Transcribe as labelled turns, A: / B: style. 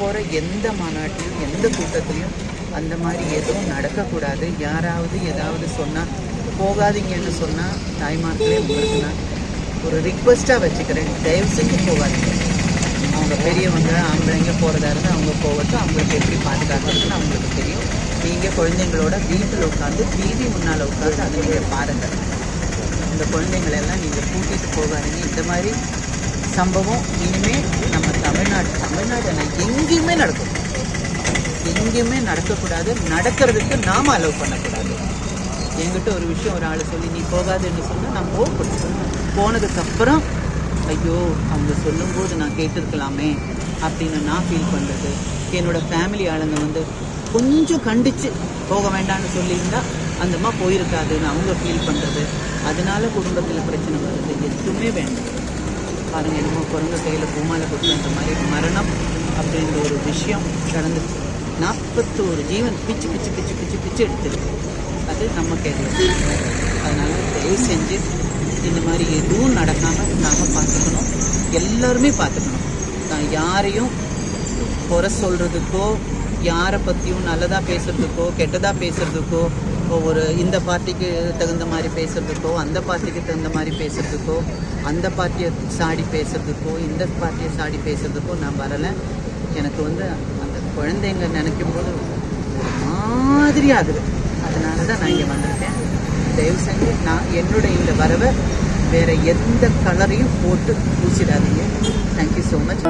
A: போகிற எந்த மாநாட்டிலும் எந்த கூட்டத்திலையும் அந்த மாதிரி எதுவும் நடக்கக்கூடாது. யாராவது ஏதாவது சொன்னால் போகாதீங்கன்னு சொன்னால் தாய்மார்களே உங்களுக்கு நான் ஒரு ரிக்வெஸ்ட்டாக வச்சுக்கிறேன். தயவு செஞ்சு போகாதீங்க. அவங்க பெரியவங்க ஆம்பளைங்க போகிறதா இருந்தால் அவங்க போகட்டும். அவங்களுக்கு எப்படி பாதுகாக்கிறதுன்னு அவங்களுக்கு தெரியும். நீங்கள் குழந்தைங்களோட வீட்டில் உட்காந்து டிவி முன்னால் உட்காந்து அதை நீங்கள் பாருங்கள் இந்த குழந்தைங்களெல்லாம் நீங்கள் கூட்டிகிட்டு போகாதீங்க. இந்த மாதிரி சம்பவம் இனிமேல் நம்ம தமிழ்நாடு தமிழ்நாடு நான் எங்கேயுமே நடக்கும் எங்கேயுமே நடக்கக்கூடாது. நடக்கிறதுக்கு நாம அலோவ் பண்ணக்கூடாது. என்கிட்ட ஒரு விஷயம் ஒரு ஆள் சொல்லி நீ போகாதுன்னு சொன்னால் நான் போகக்கூடாது. போனதுக்கப்புறம் ஐயோ அவங்க சொல்லும்போது நான் கேட்டிருக்கலாமே அப்படின்னு நான் ஃபீல் பண்ணுறது என்னோட ஃபேமிலி ஆளுங்க வந்து கொஞ்சம் கண்டிச்சு போக வேண்டாம்னு சொல்லியிருந்தா அந்தம்மா போயிருக்காதுன்னு அவங்க ஃபீல் பண்ணுறது அதனால குடும்பத்தில் பிரச்சனை வருது. எதுவுமே வேண்டாம். பாருங்க என்னமோ குரங்க கையில் பூமாலை அந்த மாதிரி மரணம். அப்படின்ற ஒரு விஷயம் நடந்துச்சு நாற்பத்தோரு ஜீவன் பிச்சு பிச்சு பிச்சு பிச்சு பிச்சு எடுத்துருக்கு. அது நம்ம கையில் அதனால் தயவு செஞ்சு இந்த மாதிரி எதுவும் நடக்காமல் நாங்கள் பார்த்துக்கணும். எல்லோருமே பார்த்துக்கணும். நான் யாரையும் குறை சொல்கிறதுக்கோ யாரை பற்றியும் நல்லதாக பேசுகிறதுக்கோ கெட்டதாக பேசுகிறதுக்கோ ஒரு இந்த பார்ட்டிக்கு தகுந்த மாதிரி பேசுகிறதுக்கோ அந்த பார்ட்டிக்கு தகுந்த மாதிரி பேசுகிறதுக்கோ அந்த பார்ட்டியை சாடி பேசுகிறதுக்கோ இந்த பார்ட்டியை சாடி பேசுகிறதுக்கோ நான் வரலை. எனக்கு வந்து அந்த குழந்தைங்க நினைக்கும் போது ஒரு மாதிரி ஆகுது. அதனால தான் நான் இங்கே வந்திருக்கேன். தயவு செஞ்சு நான் என்னுடைய இந்த வரவை வேறு எந்த கலரையும் போட்டு பூசிடாதீங்க. Thank you so much